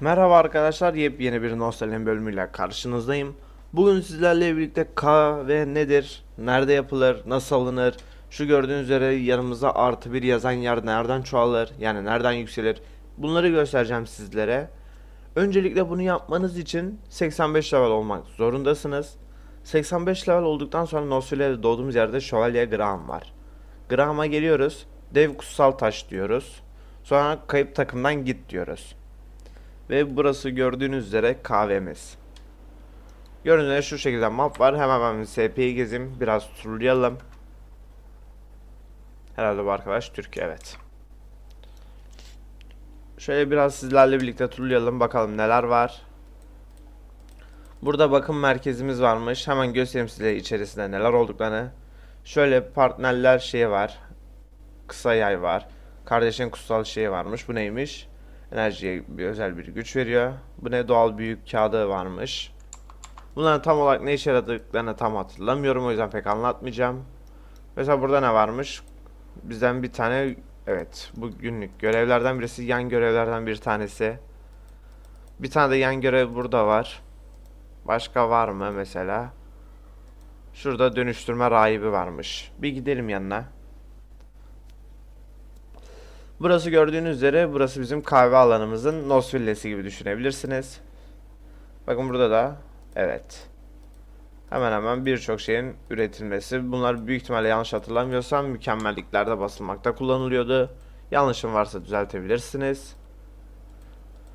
Merhaba arkadaşlar, yepyeni bir Nostalji bölümüyle karşınızdayım. Bugün sizlerle birlikte kahve nedir, nerede yapılır, nasıl alınır, şu gördüğünüz üzere yanımıza artı bir yazan yer nereden çoğalır, yani nereden yükselir, bunları göstereceğim sizlere. Öncelikle bunu yapmanız için 85 level olmak zorundasınız. 85 level olduktan sonra Nostalji'de doğduğumuz yerde Şövalye Graham var. Graham'a geliyoruz, dev kutsal taş diyoruz. Sonra kayıp takımdan git diyoruz. Ve burası gördüğünüz üzere kahvemiz. Gördüğünüz üzere şu şekilde map var. Hemen ben SP'yi gezeyim. Biraz turlayalım. Herhalde bu arkadaş Türk. Evet. Şöyle biraz sizlerle birlikte turlayalım. Bakalım neler var. Burada bakım merkezimiz varmış. Hemen göstereyim size içerisinde neler olduklarını. Şöyle partnerler şeyi var. Kısa yay var. Kardeşin kutsal şeyi varmış. Bu neymiş? Enerjiye bir özel bir güç veriyor. Bu ne doğal büyük kağıdı varmış. Bunların tam olarak ne işe yaradıklarını tam hatırlamıyorum o yüzden pek anlatmayacağım. Mesela burada ne varmış? Bizden bir tane evet bu günlük görevlerden birisi yan görevlerden bir tanesi. Bir tane de yan görev burada var. Başka var mı mesela? Şurada dönüştürme rahibi varmış. Bir gidelim yanına. Burası gördüğünüz üzere burası bizim kahve alanımızın Nos gibi düşünebilirsiniz. Bakın burada da evet. Hemen hemen birçok şeyin üretilmesi. Bunlar büyük ihtimalle yanlış hatırlamıyorsam mükemmelliklerde basılmakta kullanılıyordu. Yanlışım varsa düzeltebilirsiniz.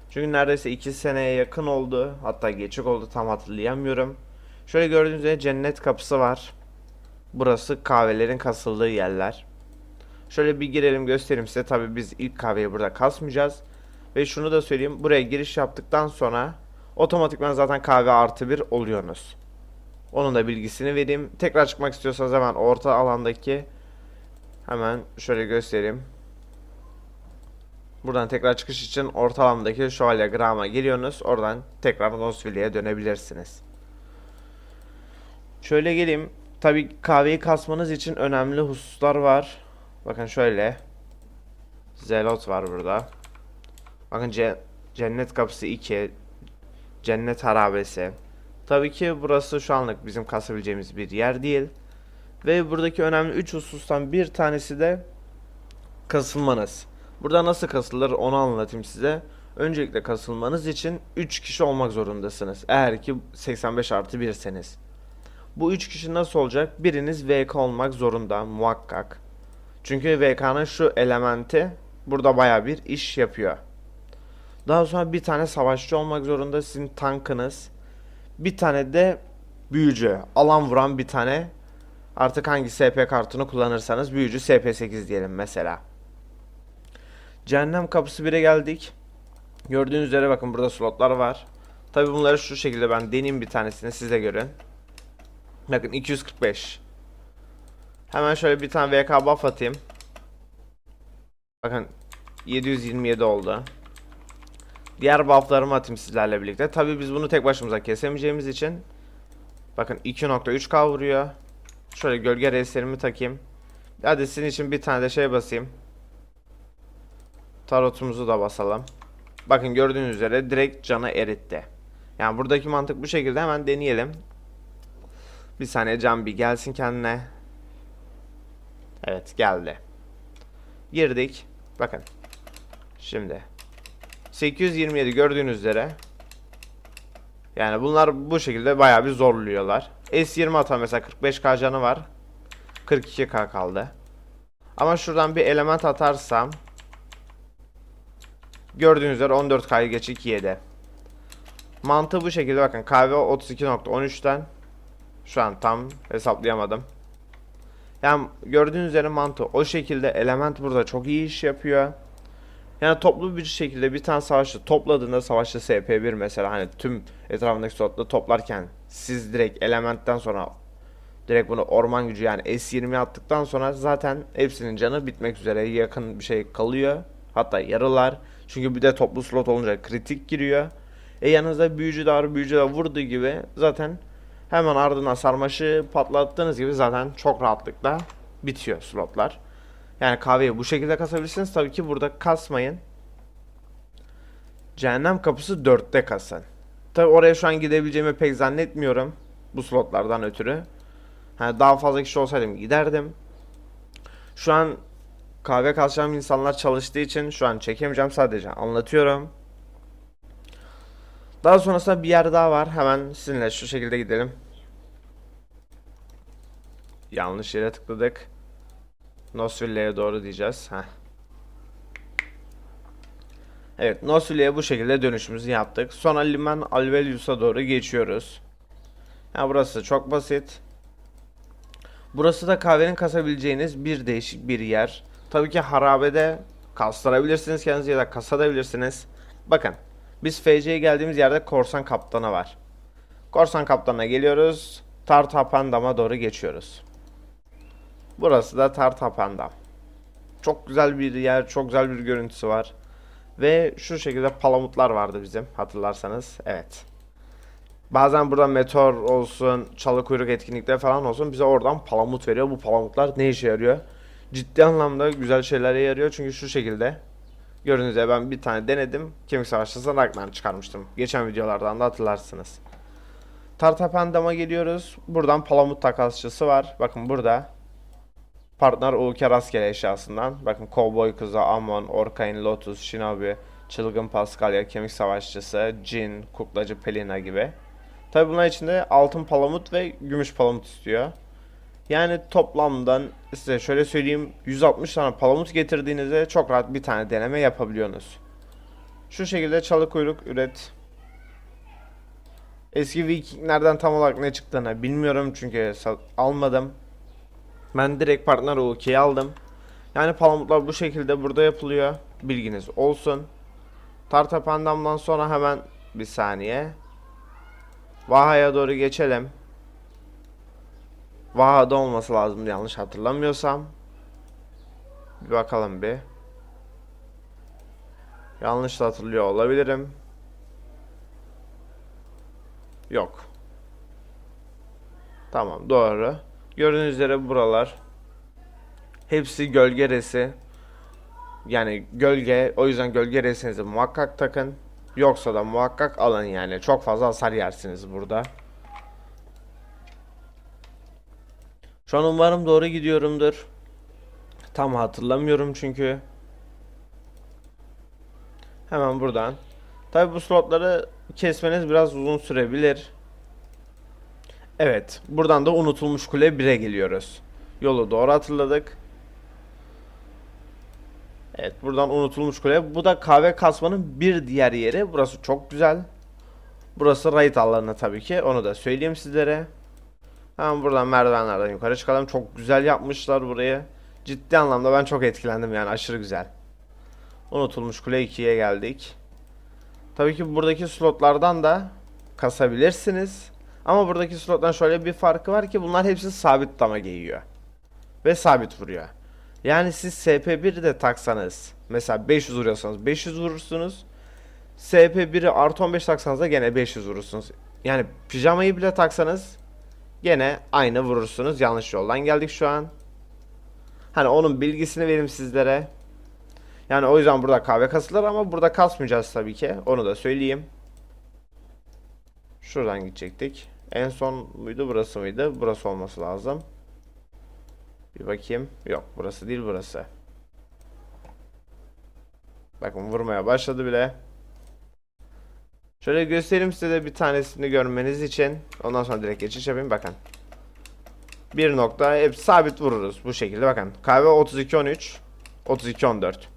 Çünkü neredeyse 2 seneye yakın oldu. Hatta geçik oldu tam hatırlayamıyorum. Şöyle gördüğünüz üzere cennet kapısı var. Burası kahvelerin kasıldığı yerler. Şöyle bir girelim göstereyim size. Tabii biz ilk kahveyi burada kasmayacağız. Ve şunu da söyleyeyim. Buraya giriş yaptıktan sonra otomatikman zaten kahve artı bir oluyorsunuz. Onun da bilgisini vereyim. Tekrar çıkmak istiyorsanız hemen orta alandaki hemen şöyle göstereyim. Buradan tekrar çıkış için orta alandaki şövalye grama geliyorsunuz. Oradan tekrar Nosville'ye dönebilirsiniz. Şöyle geleyim. Tabii kahveyi kasmanız için önemli hususlar var. Bakın şöyle. Zelot var burada. Bakın ce- cennet kapısı 2. Cennet harabesi. Tabii ki burası şu anlık bizim kasabileceğimiz bir yer değil. Ve buradaki önemli 3 husustan bir tanesi de kasılmanız. Burada nasıl kasılır onu anlatayım size. Öncelikle kasılmanız için 3 kişi olmak zorundasınız. Eğer ki 85 artı 1'seniz. Bu 3 kişi nasıl olacak? Biriniz VK olmak zorunda muhakkak. Çünkü VK'nın şu elementi burada baya bir iş yapıyor. Daha sonra bir tane savaşçı olmak zorunda sizin tankınız. Bir tane de büyücü. Alan vuran bir tane. Artık hangi SP kartını kullanırsanız büyücü SP8 diyelim mesela. Cehennem kapısı 1'e geldik. Gördüğünüz üzere bakın burada slotlar var. Tabi bunları şu şekilde ben deneyeyim bir tanesini siz de görün. Bakın 245. Hemen şöyle bir tane VK buff atayım. Bakın 727 oldu. Diğer bufflarımı atayım sizlerle birlikte. Tabi biz bunu tek başımıza kesemeyeceğimiz için Bakın 2.3k vuruyor. Şöyle gölge reislerimi takayım. Hadi sizin için bir tane de şey basayım. Tarotumuzu da basalım. Bakın gördüğünüz üzere direkt canı eritti. Yani buradaki mantık bu şekilde hemen deneyelim. Bir saniye can bir gelsin kendine. Evet geldi. Girdik. Bakın. Şimdi. 827 gördüğünüz üzere. Yani bunlar bu şekilde bayağı bir zorluyorlar. S20 atan mesela 45k canı var. 42k kaldı. Ama şuradan bir element atarsam gördüğünüz üzere 14k'yı geçik 7. Mantığı bu şekilde bakın kahve 32.13'ten şu an tam hesaplayamadım. Yani gördüğünüz üzere mantığı o şekilde element burada çok iyi iş yapıyor. Yani toplu bir şekilde bir tane savaşçı topladığında savaşçı SP1 mesela hani tüm etrafındaki slotları toplarken siz direkt elementten sonra direkt bunu orman gücü yani S20 attıktan sonra zaten hepsinin canı bitmek üzere yakın bir şey kalıyor. Hatta yarılar. Çünkü bir de toplu slot olunca kritik giriyor. E yanınızda büyücü de var büyücü de vurduğu gibi zaten hemen ardına sarmaşı patlattığınız gibi zaten çok rahatlıkla bitiyor slotlar. Yani kahveyi bu şekilde kasabilirsiniz. Tabii ki burada kasmayın. Cehennem kapısı 4'te kasın. Tabi oraya şu an gidebileceğimi pek zannetmiyorum. Bu slotlardan ötürü. Ha, daha fazla kişi olsaydım giderdim. Şu an kahve kasacağım insanlar çalıştığı için şu an çekemeyeceğim sadece anlatıyorum. Daha sonrasında bir yer daha var. Hemen sizinle şu şekilde gidelim. Yanlış yere tıkladık. Nosville'ye doğru diyeceğiz. Heh. Evet, Nosville'ye bu şekilde dönüşümüzü yaptık. Sonra Liman Alvelius'a doğru geçiyoruz. Ha, burası çok basit. Burası da kahvenin kasabileceğiniz bir değişik bir yer. Tabii ki harabede kastırabilirsiniz kendinizi ya da kasabilirsiniz. Bakın, biz FC'ye geldiğimiz yerde Korsan Kaptanı var. Korsan Kaptanı'na geliyoruz. Tartapandam'a doğru geçiyoruz. Burası da Tartapandam. Çok güzel bir yer, çok güzel bir görüntüsü var. Ve şu şekilde palamutlar vardı bizim hatırlarsanız. Evet. Bazen burada meteor olsun, çalı kuyruk etkinlikleri falan olsun bize oradan palamut veriyor. Bu palamutlar ne işe yarıyor? Ciddi anlamda güzel şeylere yarıyor çünkü şu şekilde. Gördüğünüz gibi ben bir tane denedim. Kemik savaşçısından Ragnar çıkarmıştım. Geçen videolardan da hatırlarsınız. Tartapandam'a geliyoruz. Buradan palamut takasçısı var. Bakın burada. Partner Ulke rastgele eşyasından. Bakın Cowboy Kızı, Amon, Orkain, Lotus, Shinobi, Çılgın Paskalya, Kemik Savaşçısı, Jin, Kuklacı Pelina gibi. Tabi bunlar içinde altın palamut ve gümüş palamut istiyor. Yani toplamdan size şöyle söyleyeyim 160 tane palamut getirdiğinizde çok rahat bir tane deneme yapabiliyorsunuz. Şu şekilde çalı kuyruk üret. Eski Vikinglerden tam olarak ne çıktığını bilmiyorum çünkü almadım. Ben direkt partner UK'yi aldım. Yani palamutlar bu şekilde burada yapılıyor. Bilginiz olsun. Tarta Pandam'dan sonra hemen bir saniye. Vaha'ya doğru geçelim. Vaha'da olması lazım yanlış hatırlamıyorsam. Bir bakalım bir. Yanlış hatırlıyor olabilirim. Yok. Tamam doğru. Gördüğünüz üzere buralar hepsi gölge resi. Yani gölge o yüzden gölge resinizi muhakkak takın. Yoksa da muhakkak alın yani. Çok fazla hasar yersiniz burada. Şu an umarım doğru gidiyorumdur. Tam hatırlamıyorum çünkü. Hemen buradan. Tabi bu slotları kesmeniz biraz uzun sürebilir. Evet, buradan da unutulmuş kule 1'e geliyoruz. Yolu doğru hatırladık. Evet, buradan unutulmuş kule. Bu da kahve kasmanın bir diğer yeri. Burası çok güzel. Burası raid alanı tabii ki. Onu da söyleyeyim sizlere. Hemen buradan merdivenlerden yukarı çıkalım. Çok güzel yapmışlar burayı. Ciddi anlamda ben çok etkilendim yani aşırı güzel. Unutulmuş kule 2'ye geldik. Tabii ki buradaki slotlardan da kasabilirsiniz. Ama buradaki slottan şöyle bir farkı var ki bunlar hepsi sabit damage yiyor. Ve sabit vuruyor. Yani siz SP1 de taksanız mesela 500 vuruyorsanız 500 vurursunuz. SP1'i artı 15 taksanız da gene 500 vurursunuz. Yani pijamayı bile taksanız gene aynı vurursunuz. Yanlış yoldan geldik şu an. Hani onun bilgisini vereyim sizlere. Yani o yüzden burada kahve kasılır ama burada kasmayacağız tabii ki. Onu da söyleyeyim. Şuradan gidecektik. En son muydu burası mıydı? Burası olması lazım. Bir bakayım. Yok burası değil burası. Bakın vurmaya başladı bile. Şöyle göstereyim size de bir tanesini görmeniz için. Ondan sonra direkt geçiş yapayım bakın. Bir nokta hep sabit vururuz bu şekilde bakın. Kahve 32 13 32 14.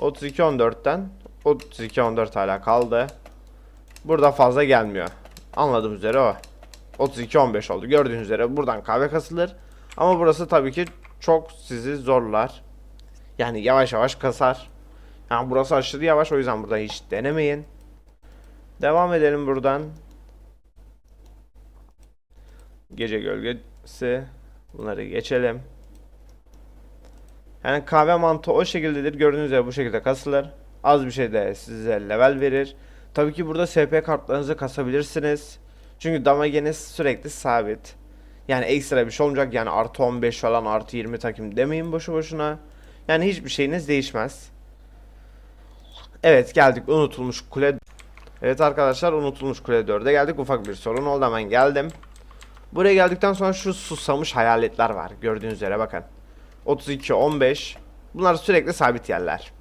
32 14'ten 32 14 hala kaldı. Burada fazla gelmiyor. Anladığım üzere o. 32-15 oldu. Gördüğünüz üzere buradan kahve kasılır. Ama burası tabii ki çok sizi zorlar. Yani yavaş yavaş kasar. Yani burası aşırı yavaş o yüzden burada hiç denemeyin. Devam edelim buradan. Gece gölgesi. Bunları geçelim. Yani kahve mantığı o şekildedir. Gördüğünüz üzere bu şekilde kasılır. Az bir şey de size level verir. Tabii ki burada SP kartlarınızı kasabilirsiniz. Çünkü damageniz sürekli sabit. Yani ekstra bir şey olmayacak. Yani artı 15 falan artı 20 takım demeyin boşu boşuna. Yani hiçbir şeyiniz değişmez. Evet geldik unutulmuş kule. Evet arkadaşlar unutulmuş kule 4'e geldik. Ufak bir sorun oldu hemen geldim. Buraya geldikten sonra şu susamış hayaletler var. Gördüğünüz üzere bakın. 32, 15. Bunlar sürekli sabit yerler.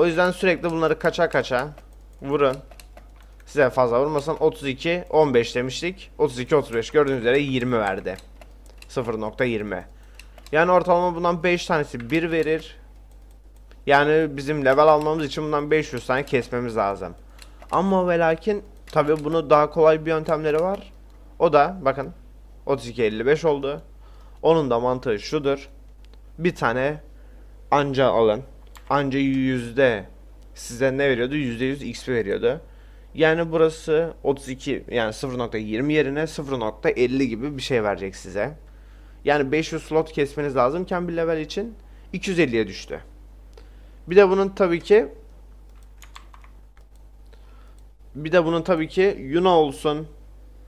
O yüzden sürekli bunları kaça kaça vurun. Size fazla vurmasın. 32, 15 demiştik. 32, 35 gördüğünüz üzere 20 verdi. 0.20. Yani ortalama bundan 5 tanesi 1 verir. Yani bizim level almamız için bundan 500 tane kesmemiz lazım. Ama ve lakin tabi bunu daha kolay bir yöntemleri var. O da bakın 32 55 oldu. Onun da mantığı şudur. Bir tane anca alın. Anca yüzde size ne veriyordu? %100 XP veriyordu. Yani burası 32 yani 0.20 yerine 0.50 gibi bir şey verecek size. Yani 500 slot kesmeniz lazımken bir level için 250'ye düştü. Bir de bunun tabii ki bir de bunun tabii ki Yuna olsun,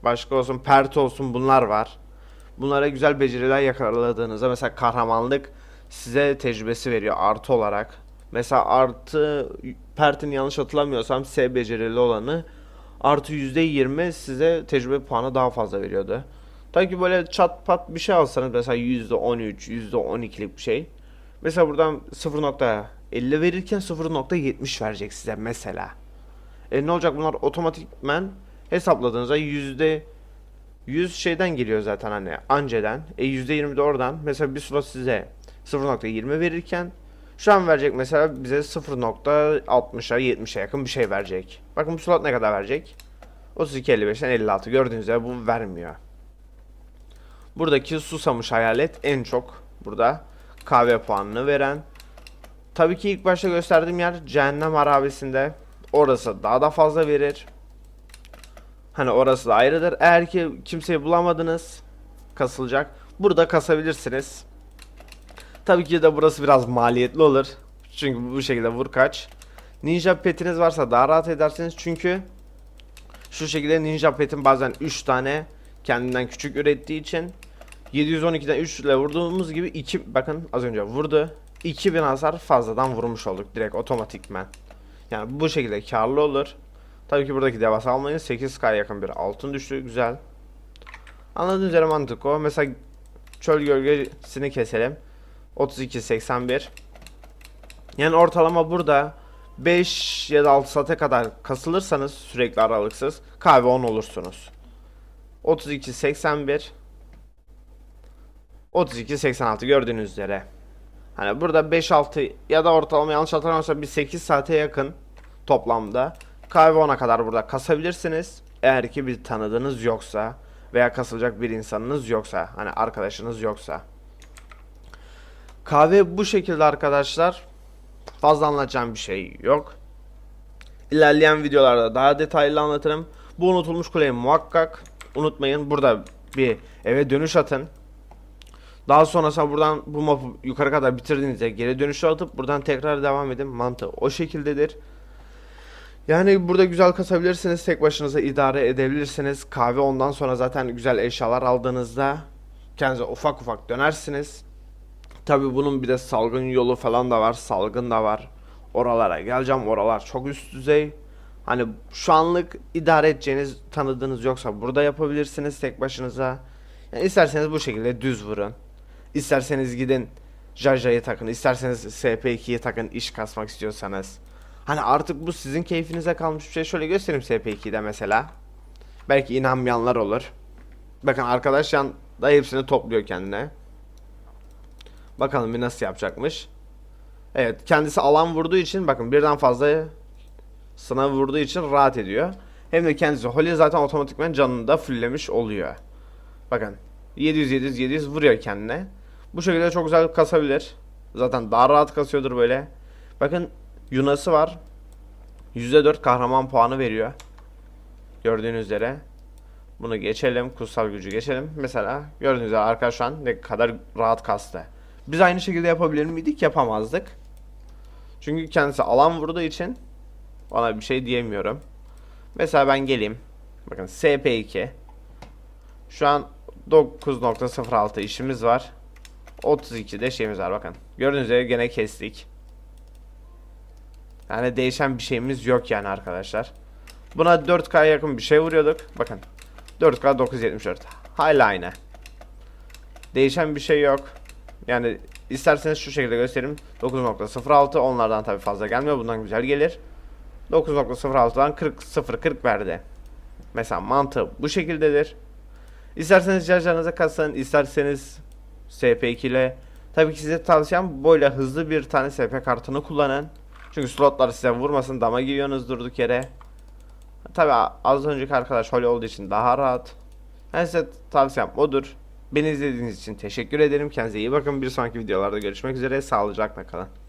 başka olsun, Pert olsun bunlar var. Bunlara güzel beceriler yakaladığınızda mesela kahramanlık size tecrübesi veriyor artı olarak. Mesela artı Pert'in yanlış hatırlamıyorsam S becerili olanı artı %20 size tecrübe puanı daha fazla veriyordu. Tabii ki böyle çat pat bir şey alsanız mesela %13, %12'lik bir şey. Mesela buradan 0.50 verirken 0.70 verecek size mesela. E ne olacak bunlar otomatikmen hesapladığınızda yüzde 100 şeyden geliyor zaten hani anceden. E %20 de oradan. Mesela bir slot size 0.20 verirken şu an verecek mesela bize 0.60'a 70'e yakın bir şey verecek. Bakın bu slot ne kadar verecek? 32.55'ten 56 gördüğünüz üzere bu vermiyor. Buradaki susamış hayalet en çok burada kahve puanını veren. Tabii ki ilk başta gösterdiğim yer cehennem harabesinde. Orası daha da fazla verir. Hani orası da ayrıdır. Eğer ki kimseyi bulamadınız kasılacak. Burada kasabilirsiniz. Tabii ki de burası biraz maliyetli olur. Çünkü bu şekilde vur kaç. Ninja petiniz varsa daha rahat edersiniz. Çünkü şu şekilde ninja petin bazen 3 tane kendinden küçük ürettiği için 712'den 3 ile vurduğumuz gibi 2 bakın az önce vurdu. 2000 hasar fazladan vurmuş olduk direkt otomatikmen. Yani bu şekilde karlı olur. Tabii ki buradaki devasa almayın. 8k yakın bir altın düştü. Güzel. Anladığınız üzere mantık o. Mesela çöl gölgesini keselim. 32.81 Yani ortalama burada 5 ya da 6 saate kadar kasılırsanız sürekli aralıksız kahve 10 olursunuz. 32.81 32.86 gördüğünüz üzere. Hani burada 5-6 ya da ortalama yanlış hatırlamıyorsam bir 8 saate yakın toplamda kahve 10'a kadar burada kasabilirsiniz. Eğer ki bir tanıdığınız yoksa veya kasılacak bir insanınız yoksa hani arkadaşınız yoksa. Kahve bu şekilde arkadaşlar. Fazla anlatacağım bir şey yok. İlerleyen videolarda daha detaylı anlatırım. Bu unutulmuş kuleyi muhakkak unutmayın. Burada bir eve dönüş atın. Daha sonrasında buradan bu mapı yukarı kadar bitirdiğinizde geri dönüşü atıp buradan tekrar devam edin. Mantığı o şekildedir. Yani burada güzel kasabilirsiniz. Tek başınıza idare edebilirsiniz. Kahve ondan sonra zaten güzel eşyalar aldığınızda kendinize ufak ufak dönersiniz. Tabi bunun bir de salgın yolu falan da var. Salgın da var. Oralara geleceğim. Oralar çok üst düzey. Hani şu anlık idare edeceğiniz tanıdığınız yoksa burada yapabilirsiniz tek başınıza. Yani isterseniz bu şekilde düz vurun. İsterseniz gidin Jaja'yı takın. isterseniz SP2'yi takın iş kasmak istiyorsanız. Hani artık bu sizin keyfinize kalmış bir şey. Şöyle göstereyim SP2'de mesela. Belki inanmayanlar olur. Bakın arkadaş yan da hepsini topluyor kendine. Bakalım bir nasıl yapacakmış. Evet kendisi alan vurduğu için bakın birden fazla sınav vurduğu için rahat ediyor. Hem de kendisi Holly zaten otomatikman canını da fulllemiş oluyor. Bakın 700 700 700 vuruyor kendine. Bu şekilde çok güzel kasabilir. Zaten daha rahat kasıyordur böyle. Bakın Yunas'ı var. %4 kahraman puanı veriyor. Gördüğünüz üzere. Bunu geçelim. Kutsal gücü geçelim. Mesela gördüğünüz üzere arkadaş ne kadar rahat kastı. Biz aynı şekilde yapabilir miydik? Yapamazdık. Çünkü kendisi alan vurduğu için ona bir şey diyemiyorum. Mesela ben geleyim. Bakın SP2. Şu an 9.06 işimiz var. 32'de şeyimiz var bakın. Gördüğünüz üzere gene kestik. Yani değişen bir şeyimiz yok yani arkadaşlar. Buna 4K'ya yakın bir şey vuruyorduk. Bakın 4K 974. Hala aynı. Değişen bir şey yok. Yani isterseniz şu şekilde göstereyim. 9.06 onlardan tabi fazla gelmiyor. Bundan güzel gelir. 9.06'dan 40 0 40 verdi. Mesela mantığı bu şekildedir. İsterseniz cihazlarınıza kasın, isterseniz SP2 ile. Tabii ki size tavsiyem böyle hızlı bir tane SP kartını kullanın. Çünkü slotlar size vurmasın, dama giriyorsunuz durduk yere. Tabii az önceki arkadaş Holly olduğu için daha rahat. Ben size tavsiyem odur. Beni izlediğiniz için teşekkür ederim. Kendinize iyi bakın. Bir sonraki videolarda görüşmek üzere. Sağlıcakla kalın.